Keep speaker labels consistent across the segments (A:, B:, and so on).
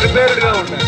A: ప్రిపేర్డ్గా గా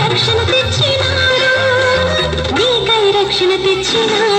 B: రక్షణ తెచ్చినారు? నీకై రక్షణ
A: తెచ్చినారు?